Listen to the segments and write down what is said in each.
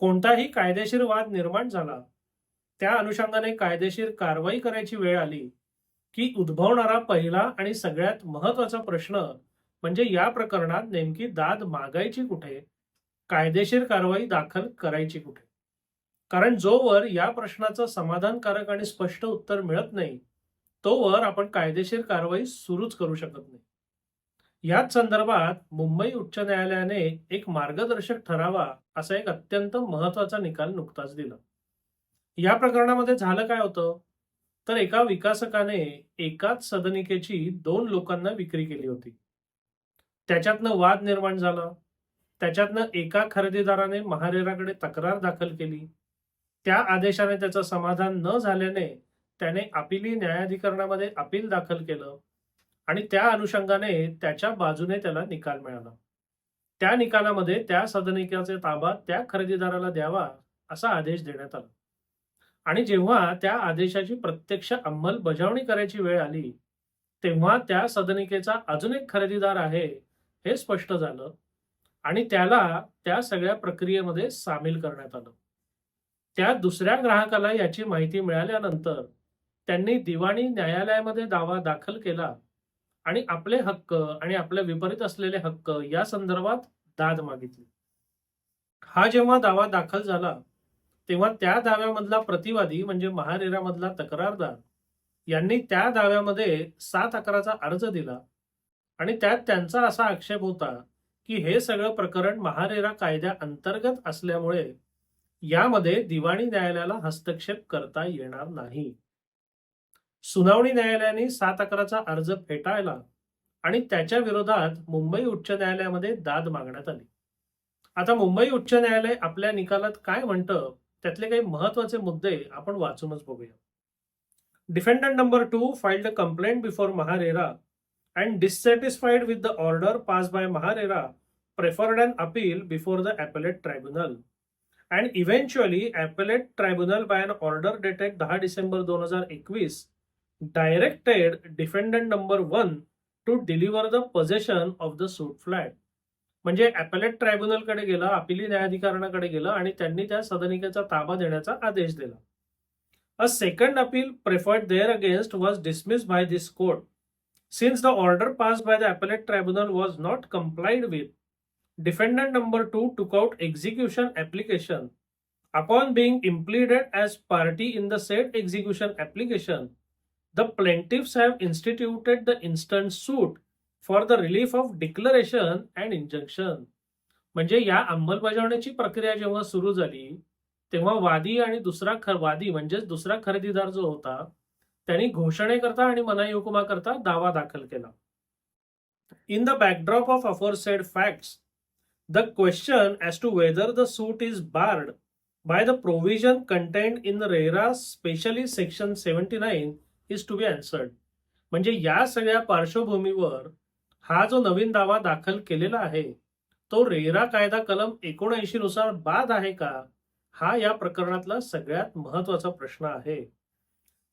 कोणताही कायदेशीर वाद निर्माण झाला. त्या अनुषंगाने कायदेशीर कारवाई करायची वेळ आली की उद्भवणारा पहिला आणि सगळ्यात महत्त्वाचा प्रश्न म्हणजे या प्रकरणात नेमकी दाद मागायची कुठे? कायदेशीर कारवाई दाखल करायची कुठे? कारण जोवर या प्रश्नाचं समाधानकारक आणि स्पष्ट उत्तर मिळत नाही तोवर आपण कायदेशीर कारवाई सुरूच करू शकत नाही. याच संदर्भात मुंबई उच्च न्यायालयाने एक मार्गदर्शक ठरावा असा एक अत्यंत महत्त्वाचा निकाल नुकताच दिला. या प्रकरणामध्ये झालं काय होतं? तर एका विकासकाने एकाच सदनिकेची दोन लोकांना विक्री केली होती. त्याच्यातनं वाद निर्माण झाला. त्याच्यातनं एका खरेदीदाराने महारेराकडे तक्रार दाखल केली. त्या आदेशाने त्याचं समाधान न झाल्याने त्याने अपिली न्यायाधिकरणामध्ये अपील दाखल केलं. आणि त्या अनुषंगाने त्याच्या बाजूने त्याला निकाल मिळाला. त्या निकालामध्ये त्या सदनिकाचे ताबा त्या खरेदीदाराला द्यावा असा आदेश देण्यात आला. आणि जेव्हा त्या आदेशाची प्रत्यक्ष अंमलबजावणी करायची वेळ आली तेव्हा त्या सदनिकेचा अजून एक खरेदीदार आहे हे स्पष्ट झालं आणि त्याला त्या सगळ्या प्रक्रियेमध्ये सामील करण्यात आलं. त्या दुसऱ्या ग्राहकाला याची माहिती मिळाल्यानंतर त्यांनी दिवाणी न्यायालयामध्ये दावा दाखल केला आणि आपले हक्क आणि आपल्या विपरीत असलेले हक्क या संदर्भात दाद मागितली. हा जेव्हा दावा दाखल झाला तेव्हा त्या दाव्यामधला प्रतिवादी म्हणजे महारेरामधला तक्रारदार यांनी त्या दाव्यामध्ये सात अकराचा अर्ज दिला आणि त्यात त्यांचा असा आक्षेप होता की हे सगळं प्रकरण महारेरा कायद्या अंतर्गत असल्यामुळे यामध्ये दिवाणी न्यायालयाला हस्तक्षेप करता येणार नाही. सुनावणी न्यायालयाने सात अकराचा अर्ज फेटाळला आणि त्याच्या विरोधात मुंबई उच्च न्यायालयामध्ये दाद मागण्यात आली. आता मुंबई उच्च न्यायालय आपल्या निकालात काय म्हणतं त्यातले काही महत्त्वाचे मुद्दे आपण वाचूनच बघूया. Defendant number two filed a complaint before MahaRERA and dissatisfied with the order passed by MahaRERA preferred and appeal before the appellate tribunal and eventually appellate tribunal by an order dated दहा December दोन हजार एकवीस directed defendant number one to deliver the possession of the suit flat म्हणजे appellate ट्रायब्युनलकडे गेला अपिली न्यायाधिकरणाकडे गेलं आणि त्यांनी त्या सदनिकेचा ताबा देण्याचा आदेश दिला. A second appeal preferred there against was dismissed by this court since the order passed by the appellate tribunal was not complied with defendant number two took out execution application upon being impleaded as party in the set execution application the plaintiffs have instituted the instant suit for the relief of declaration and injunction म्हणजे या अंमलबजावण्याची प्रक्रिया जेव्हा सुरू झाली तेव्हा वादी आणि दुसरा खर वादी म्हणजेच दुसरा खरेदीदार जो होता त्यांनी घोषणेकरता आणि मनाई हुकुमाकरता दावा दाखल केला. In the backdrop of aforesaid facts the question as to whether the suit is barred by the provision contained in RERA specially section seventy nine is to be answered म्हणजे या सगळ्या पार्श्वभूमीवर हा जो नवीन दावा दाखल केलेला आहे तो रेरा कायदा कलम एकोणऐंशी नुसार बाद आहे का? हा या प्रकरणातला सगळ्यात महत्त्वाचा प्रश्न आहे.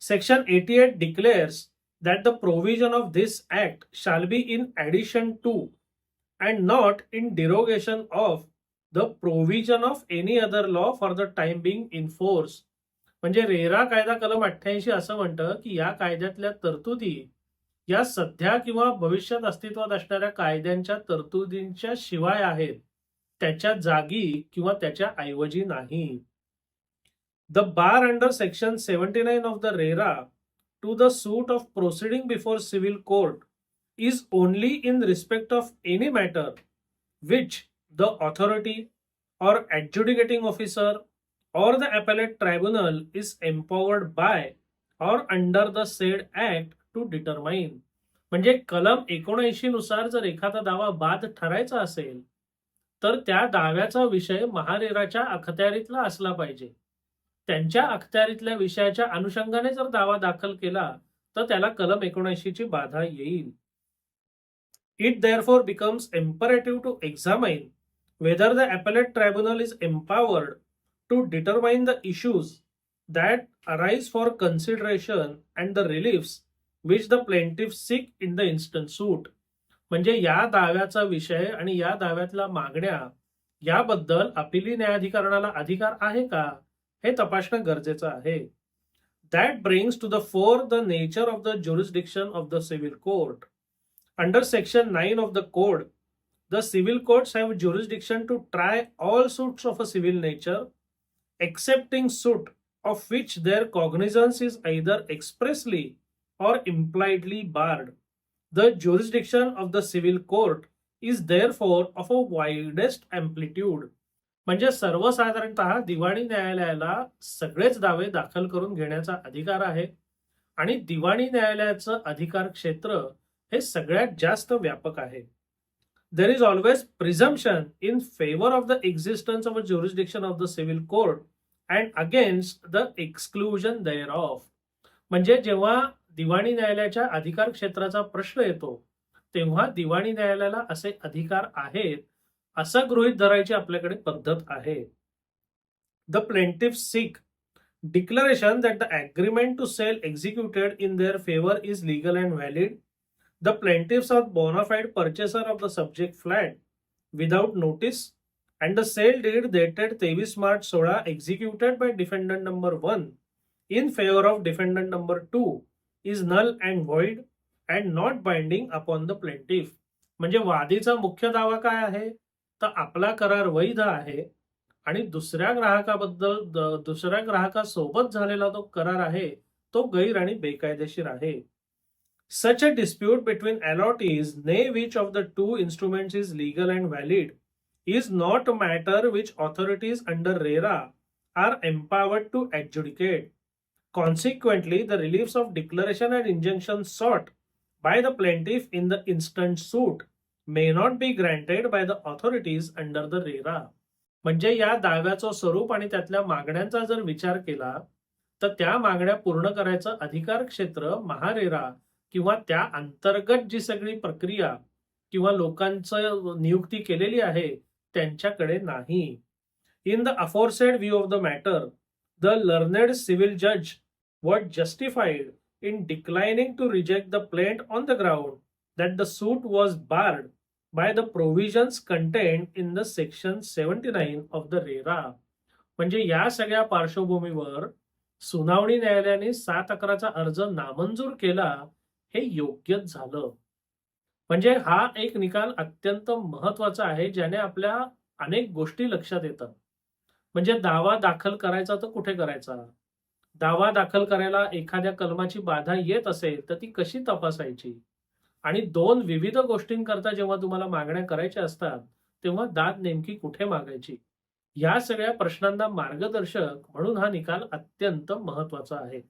Section eighty eight declares that the provision of this act shall be in addition to and not in derogation of the provision of any other law for the time being in म्हणजे RERA कायदा कलम अठ्ठ्याऐंशी असं म्हणतं की या कायद्यातल्या तरतुदी या सध्या किंवा भविष्यात अस्तित्वात असणाऱ्या कायद्यांच्या तरतुदींच्या शिवाय आहेत. त्याच्या जागी किंवा त्याच्या ऐवजी नाही. The bar under section seventy nine of the RERA to the suit of proceeding before civil court is only in respect of any matter which the authority or adjudicating officer or the appellate tribunal is empowered by or under the said act to determine. म्हणजे कलम एकोणऐंशी नुसार जर एखादा दावा बाद ठरायचा असेल तर त्या दाव्याचा विषय महारेराच्या अखत्यारीतला असला पाहिजे. त्यांच्या अखत्यारीतल्या विषयाच्या अनुषंगाने जर दावा दाखल केला तर त्याला कलम एकोणऐंशीची बाधा येईल. It therefore becomes imperative to examine whether the appellate tribunal is empowered to determine the issues that arise for consideration and the reliefs which the plaintiffs seek in the instant suit. म्हणजे या दाव्याचा विषय आणि या दाव्यातल्या मागण्या याबद्दल अपिली न्यायाधिकरणाला अधिकार आहे का? हे तपासणं गरजेचं आहे. That brings to the fore the nature of the jurisdiction of the civil court under section nine of the code the civil courts have jurisdiction to try all suits of a civil nature accepting suit of which their cognizance is either expressly or impliedly barred. The jurisdiction of the civil court is therefore of a widest amplitude. म्हणजे सर्वसाधारणतः दिवाणी न्यायालयाला सगळेच दावे दाखल करून घेण्याचा अधिकार आहे आणि दिवाणी न्यायालयाचं अधिकार क्षेत्र हे सगळ्यात जास्त व्यापक आहे there is always presumption in favor of the existence of a jurisdiction of the civil court and against the exclusion thereof. म्हणजे जेव्हा दिवाणी न्यायालयाच्या अधिकार क्षेत्राचा प्रश्न येतो तेव्हा दिवाणी न्यायालयाला असे अधिकार आहेत असं गृहित धरायची आपल्याकडे पद्धत आहे. The plaintiff seek declaration that the agreement to sale executed in their favour is legal and valid The plaintiffs are bona fide purchaser of the subject flat without notice, and the sale deed dated 23 March 16 executed by defendant number 1 in favor of defendant number 2 is null and void and not binding upon the plaintiff. म्हणजे वादीचा मुख्य दावा काय आहे तर आपला करार वैध आहे आणि दुसऱ्या ग्राहकाबद्दल दुसऱ्या ग्राहकासोबत झालेला तो करार आहे तो गैर आणि बेकायदेशीर आहे Such a dispute between allottees, nay which of the two instruments is legal and valid, is not a matter which authorities under RERA are empowered to adjudicate. Consequently, the reliefs of declaration and injunction sought by the plaintiff in the instant suit may not be granted by the authorities under the RERA. म्हणजे या दाव्याचं स्वरूप आणि त्यातल्या मागण्यांचा जर विचार केला तर त्या मागण्या पूर्ण करायचं अधिकार क्षेत्र महारेरा किंवा त्या अंतर्गत जी सगळी प्रक्रिया किंवा लोकांचं नियुक्ती केलेली आहे त्यांच्याकडे नाही. In the aforesaid view of the matter the learned civil जज was justified in declining to reject the plaint on the ground that the suit was barred by the provisions contained in the section seventy nine of the RERA म्हणजे या सगळ्या पार्श्वभूमीवर सुनावणी न्यायालयाने सात अकराचा अर्ज नामंजूर केला हे योग्यच झालं. म्हणजे हा एक निकाल अत्यंत महत्त्वाचा आहे ज्याने आपल्या अनेक गोष्टी लक्षात येतात. म्हणजे दावा दाखल करायचा तर कुठे करायचा? दावा दाखल करायला एखाद्या कलमाची बाधा येत असेल तर ती कशी तपासायची? आणि दोन विविध गोष्टींकरता जेव्हा तुम्हाला मागण्या करायच्या असतात तेव्हा दाद नेमकी कुठे मागायची? या सगळ्या प्रश्नांना मार्गदर्शक म्हणून हा निकाल अत्यंत महत्त्वाचा आहे.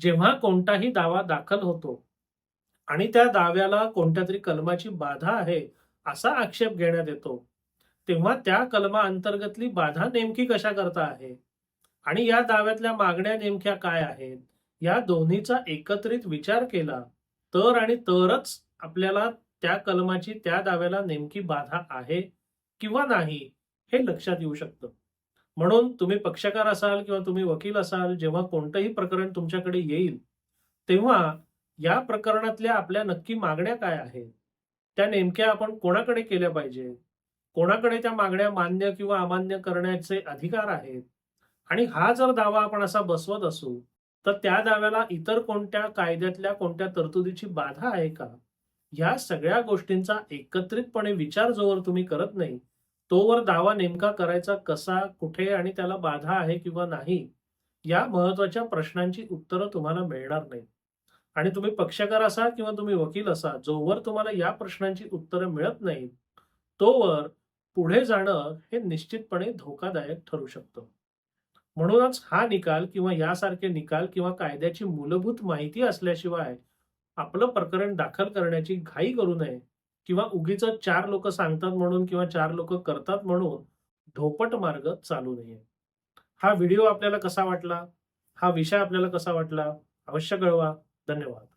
जेव्हा कोणताही दावा दाखल होतो आणि त्या दाव्याला कोणत्या तरी कलमाची बाधा आहे असा आक्षेप घेण्यात येतो. तेव्हा त्या कलमा अंतर्गतली बाधा नेमकी कशा करता आहे? आणि या दाव्यातल्या मागण्या नेमक्या काय आहेत? या दोन्हीचा एकत्रित विचार केला तर आणि तरच आपल्याला त्या कलमाची त्या दाव्याला नेमकी बाधा आहे किंवा नाही हे लक्षात येऊ शकतं. म्हणून तुम्ही पक्षकार असाल किंवा तुम्ही वकील असाल जेव्हा कोणतंही प्रकरण तुमच्याकडे येईल तेव्हा या प्रकरणातल्या आपल्या नक्की मागण्या काय आहेत? त्या नेमक्या आपण कोणाकडे केल्या पाहिजे कोणाकडे त्या मागण्या मान्य किंवा अमान्य करण्याचे अधिकार आहेत? आणि हा जर दावा आपण असा बसवत असू तर त्या दाव्याला इतर कोणत्या कायद्यातल्या कोणत्या तरतुदीची बाधा आहे का? या सगळ्या गोष्टींचा एकत्रितपणे विचार जोवर तुम्ही करत नाही तोवर दावा नेमका करायचा कसा कुठे आणि त्याला बाधा आहे किंवा नाही या महत्त्वाच्या प्रश्नांची उत्तरं तुम्हाला मिळणार नाही आणि तुम्ही पक्षकार असा किंवा तुम्ही वकील असा जोवर तुम्हाला या प्रश्नांची उत्तरं मिळत नाहीत तोवर पुढे जाणं हे निश्चितपणे धोकादायक ठरू शकतं. म्हणूनच हा निकाल किंवा यासारखे निकाल किंवा कायद्याची मूलभूत माहिती असल्याशिवाय आपलं प्रकरण दाखल करण्याची घाई करू नये किंवा उगीच चार लोक सांगतात म्हणून किंवा चार लोक करतात म्हणून धोपट मार्ग चालू नये हा व्हिडिओ आपल्याला कसा वाटला? हा विषय आपल्याला कसा वाटला? अवश्य कळवा. धन्यवाद.